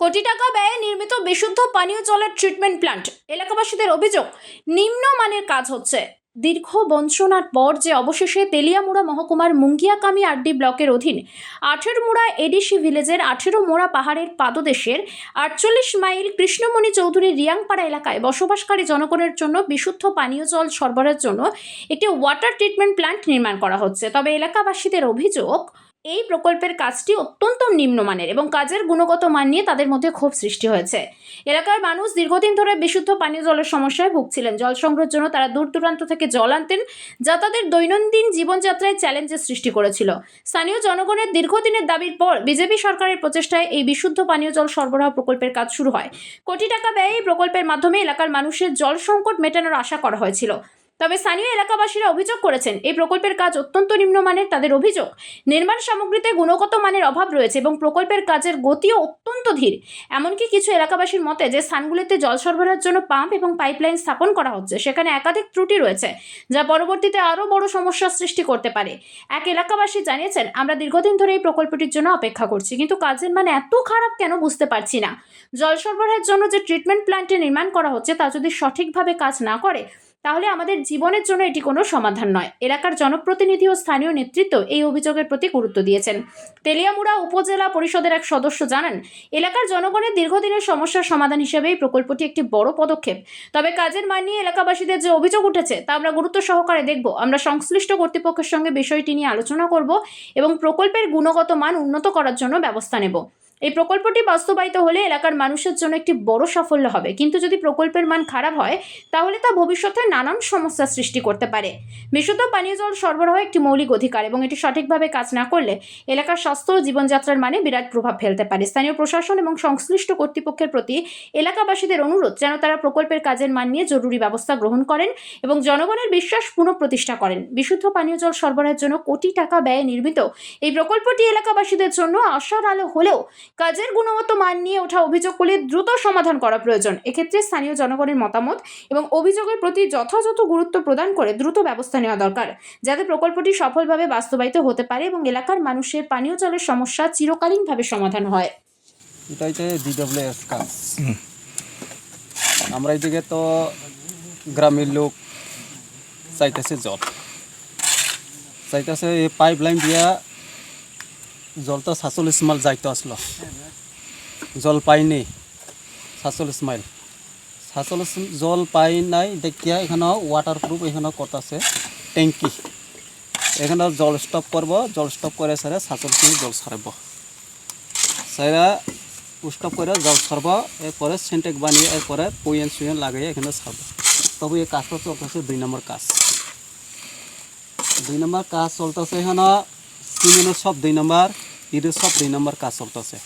কোটি টাকা ব্যয়ে নির্মিত বিশুদ্ধ পানীয় জলের ট্রিটমেন্ট প্ল্যান্ট এলাকাবাসীদের অভিযোগ নিম্নমানের কাজ হচ্ছে। দীর্ঘ বঞ্চনার পর যে অবশেষে তেলিয়ামুড়া মহকুমার মুঙ্গিয়াকামি আড্ডি ব্লকের অধীন আঠেরোমুড়া এডিসি ভিলেজের আঠেরো মোড়া পাহাড়ের পাদদেশের আটচল্লিশ মাইল কৃষ্ণমণি চৌধুরী রিয়াংপাড়া এলাকায় বসবাসকারী জনগণের জন্য বিশুদ্ধ পানীয় জল সরবরাহের জন্য একটি ওয়াটার ট্রিটমেন্ট প্ল্যান্ট নির্মাণ করা হচ্ছে। তবে এলাকাবাসীদের অভিযোগ এই প্রকল্পের কাজটি অত্যন্ত নিম্নমানের এবং কাজের গুণগত মান নিয়ে তাদের মধ্যে ক্ষোভ সৃষ্টি হয়েছে। এলাকার মানুষ দীর্ঘদিন ধরে বিশুদ্ধ পানীয় জলের সমস্যায় ভুগছিলেন। জল সংগ্রহের জন্য তারা দূর দূরান্ত থেকে জল আনতেন যা তাদের দৈনন্দিন জীবনযাত্রায় চ্যালেঞ্জের সৃষ্টি করেছিল। স্থানীয় জনগণের দীর্ঘদিনের দাবির পর বিজেপি সরকারের প্রচেষ্টায় এই বিশুদ্ধ পানীয় জল সরবরাহ প্রকল্পের কাজ শুরু হয়। কোটি টাকা ব্যয়ে এই প্রকল্পের মাধ্যমে এলাকার মানুষের জল সংকট মেটানোর আশা করা হয়েছিল। তবে স্থানীয় এলাকাবাসীরা অভিযোগ করেছেন, এই প্রকল্পের কাজ অত্যন্ত নিম্নমানের, তাদের অভিযোগ, নির্মাণ সামগ্রীতে গুণগত মানের অভাব রয়েছে এবং প্রকল্পের কাজের গতিও অত্যন্ত ধীর। এমনকি কিছু এলাকাবাসীর মতে, যে স্থানগুলিতে জল সরবরাহের জন্য পাম্প এবং পাইপলাইন স্থাপন করা হচ্ছে, সেখানে একাধিক ত্রুটি রয়েছে, যা পরবর্তীতে আরও বড় সমস্যার সৃষ্টি করতে পারে। এক এলাকাবাসী জানিয়েছেন, আমরা দীর্ঘদিন ধরে এই প্রকল্পটির জন্য অপেক্ষা করছি, কিন্তু কাজের মানে এত খারাপ কেন বুঝতে পারছি না। জল সরবরাহের জন্য যে ট্রিটমেন্ট প্ল্যান্টে নির্মাণ করা হচ্ছে, তা যদি সঠিকভাবে কাজ না করে তাহলে আমাদের জীবনের জন্য এটি কোনো সমাধান নয়। এলাকার জনপ্রতিনিধি ও স্থানীয় নেতৃত্ব এই অভিযোগের প্রতি গুরুত্ব দিয়েছেন। তেলিয়ামুড়া উপজেলা পরিষদের এক সদস্য জানান, এলাকার জনগণের দীর্ঘদিনের সমস্যার সমাধান হিসেবে এই প্রকল্পটি একটি বড় পদক্ষেপ। তবে কাজের মান নিয়ে এলাকাবাসীদের যে অভিযোগ উঠেছে, তা আমরা গুরুত্ব সহকারে দেখব। আমরা সংশ্লিষ্ট কর্তৃপক্ষের সঙ্গে বিষয়টি নিয়ে আলোচনা করব এবং প্রকল্পের গুণগত মান উন্নত করার জন্য ব্যবস্থা নেব। এই প্রকল্পটি বাস্তবায়িত হলে এলাকার মানুষের জন্য একটি বড় সাফল্য হবে। কিন্তু যদি প্রকল্পের মান খারাপ হয়, তাহলে তা ভবিষ্যতে নানান সমস্যার সৃষ্টি করতে পারে। বিশুদ্ধ পানীয় জল সরবরাহ একটি মৌলিক অধিকার এবং এটি সঠিকভাবে কাজ না করলে এলাকার স্বাস্থ্য ও জীবনযাত্রার মানে বিরাট প্রভাব ফেলতে পারে। স্থানীয় প্রশাসন এবং সংশ্লিষ্ট কর্তৃপক্ষের প্রতি এলাকাবাসীদের অনুরোধ যেন তারা প্রকল্পের কাজের মান নিয়ে জরুরি ব্যবস্থা গ্রহণ করেন এবং জনগণের বিশ্বাস পুনঃপ্রতিষ্ঠা করেন। বিশুদ্ধ পানীয় জল সরবরাহের জন্য কোটি টাকা ব্যয়ে নির্মিত এই প্রকল্পটি এলাকাবাসীদের জন্য আশার আলো হলেও কাজের গুণগত মান নিয়ে ওঠা অভিযোগগুলি দ্রুত সমাধান করা প্রয়োজন। এক্ষেত্রে স্থানীয় জনগণের মতামত এবং অভিযোগের প্রতি যথাযথ গুরুত্ব প্রদান করে দ্রুত ব্যবস্থা নেওয়া দরকার যাতে প্রকল্পটি সফলভাবে বাস্তবায়িত হতে পারে এবং এলাকার মানুষের পানীয় জলের সমস্যা চিরকালীনভাবে সমাধান হয়। এটা হচ্ছে ডিডব্লিউএস কাজ। আমরা এইদিকে তো গ্রামের লোক চাইতেছে জল। চাইতেছে এই পাইপ লাইন দিয়া জল তো সাতচল্লিশ মাইল যাইতে আসলো। জল পাইনি সাতচল্লিশ মাইল সাতচল্লিশ জল পাই নাই, দেখিয়া এখানে ওয়াটার প্রুফ এখানে আছে ট্যাঙ্কি। এখানে জল স্টপ করব, জল স্টপ করে সারে সাতচল্লিশ মিনিট জল সারব। সারা স্টপ করে জল সারব, এরপরে সেন্টেক বানিয়ে এরপরে পয়েন সুয়েন লাগিয়ে এখানে সারব। তবে এই কাজটা চলতেছে দুই নম্বর কাজ। দুই নম্বর কাজ চলতেছে এখানে সিমেন্টের সব দুই নম্বর। ইটের সব দুই নম্বর কাজ চলতেছে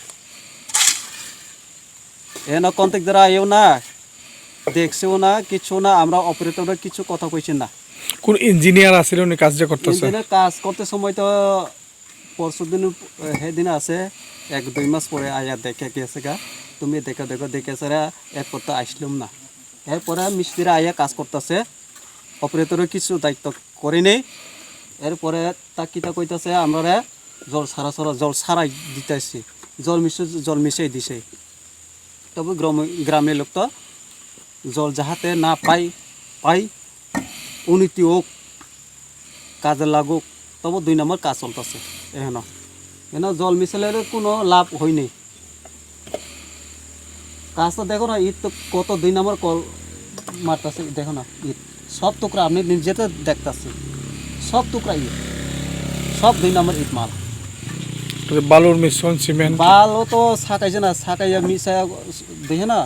এখানে কন্টেক্ট দ্বারা আইও না দেখছেও না কিছু না আমরা অপারেটরের কিছু কথা কইছি না কোন ইঞ্জিনিয়ার আছিল উনি কাজটা করতেছে কাজ করতে সময় তো পরশু দিন সেদিন আছে এক দুই মাস পরে আয়া দেখে গেছে গা তুমি দেখো দেখো দেখে সারা এরপর তো আসলাম না এরপরে মিস্ত্রিরা আয়া কাজ করতেছে অপারেটরের কিছু দায়িত্ব করে নেই এরপরে তা কিতা কইতাছে আমরা জল সারা সারা, জল সারাই দিতেছে। জল মিশে, জল মিশাই দিছে। তবে গ্রাম, গ্রামের লোক তো জল যাহাতে না পাই পাই উন্নতি হোক, কাজে লাগুক, তবে দুই নম্বর কাজ চলতেছে। এহেন। এখানে জল মিশালের কোনো লাভ হয়নি কাজটা দেখো না ঈদ তো কত দুই নম্বর কল মারতেছে, দেখো না ঈদ সব টুকরা আপনি নিজেতে দেখতেছে। সব টুকরা ঈদ সব দুই নম্বর ঈদ মাল বালুর মিশ্রণ সিমেন্ট। তো ছাকাইছে না ছাকাইয়া মিশাইয়া দেখে না।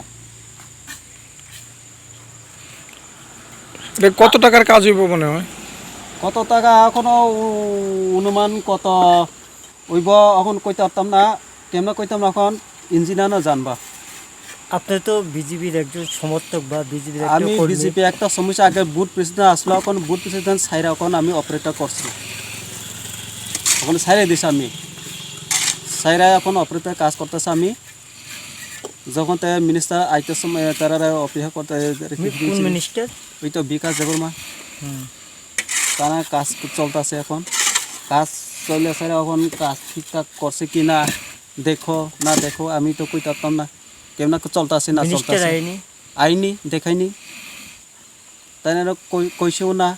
কত টাকার কাজ হইব মনে হয়? কত টাকা এখনও অনুমান কত ওইব এখন কইতে পারতাম না কেমন কইতাম এখন ইঞ্জিনিয়ারও জানবা। আপনি তো বিজেপির একজন সমর্থক বা বিজেপির আমি বিজেপি একটা সমস্যা আগে বুথ প্রেসিডেন্ট আসলো এখন বুথ প্রেসিডেন্ট সাইরা এখন আমি অপারেটর করছি। এখন সাইরাই দিছি আমি। সাইরা এখন অপারেটর কাজ করতেছে আমি। যখন তাই মিনিস্টার আইতে সময় তারা অপেক্ষা করতে মিনিস্টার ওই তো বিকাশ দেবর্মা তারা কাজ চলতেছে এখন। কাজ চলে স্যার এখন কাজ ঠিকঠাক করছে কি না দেখো না দেখো আমি তো কই পারতাম না। কেমন চলতেছে না চলতেছে আইনি? আইনি দেখাইনি। তাই কইছেও না।